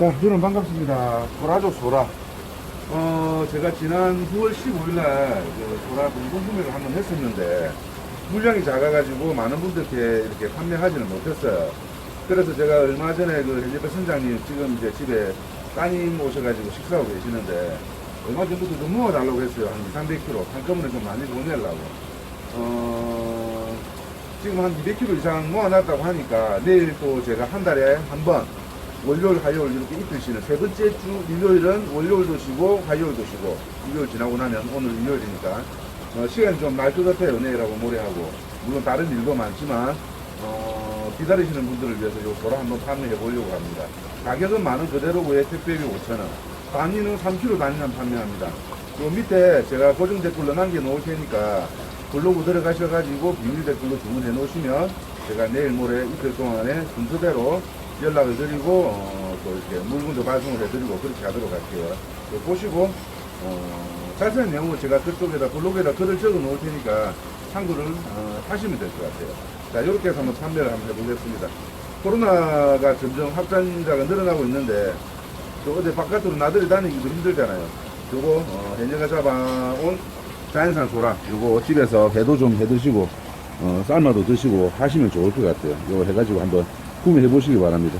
자, 여러분 반갑습니다. 소라죠, 소라. 어, 제가 지난 9월 15일 날, 그 소라 공동 구매를 한번 했었는데, 물량이 작아가지고 많은 분들께 이렇게 판매하지는 못했어요. 그래서 제가 얼마 전에 그 헬리베 선장님 지금 이제 집에 따님 오셔가지고 식사하고 계시는데, 얼마 전부터 좀 모아달라고 했어요. 한 2, 300kg. 한꺼번에 좀 많이 보내려고. 어, 지금 한 200kg 이상 모아놨다고 하니까, 내일 또 제가 한 달에 한 번, 월요일, 화요일 이렇게 이틀 쉬는 세 번째 주 일요일은 월요일도 쉬고 화요일도 쉬고 일요일 지나고 나면 오늘 일요일이니까. 어, 시간이 좀 날 것 같아요 내일하고 모레하고. 물론 다른 일도 많지만 어, 기다리시는 분들을 위해서 요 소라 한번 판매해 보려고 합니다. 가격은 만원 그대로고요 택배비 5천원. 단위는 3kg 단위만 판매합니다. 요 밑에 제가 고정 댓글로 남겨 놓을 테니까 블로그 들어가셔가지고 비밀 댓글로 주문해 놓으시면 제가 내일 모레 이틀 동안에 순서대로 연락을 드리고 어, 또 이렇게 물건도 발송을 해드리고 그렇게 하도록 할게요. 보시고 어, 자세한 내용은 제가 그쪽에다 블로그에다 글을 적어 놓을 테니까 참고를 어, 하시면 될 것 같아요. 자 이렇게 해서 한번 판매를 한번 해보겠습니다. 코로나가 점점 확산자가 늘어나고 있는데 또 어디 바깥으로 나들이 다니기도 힘들잖아요. 요거 어, 해녀가 잡아온 자연산 소라 요거 집에서 배도 좀 해드시고 어, 삶아도 드시고 하시면 좋을 것 같아요. 요거 해가지고 한번 구매해 보시기 바랍니다.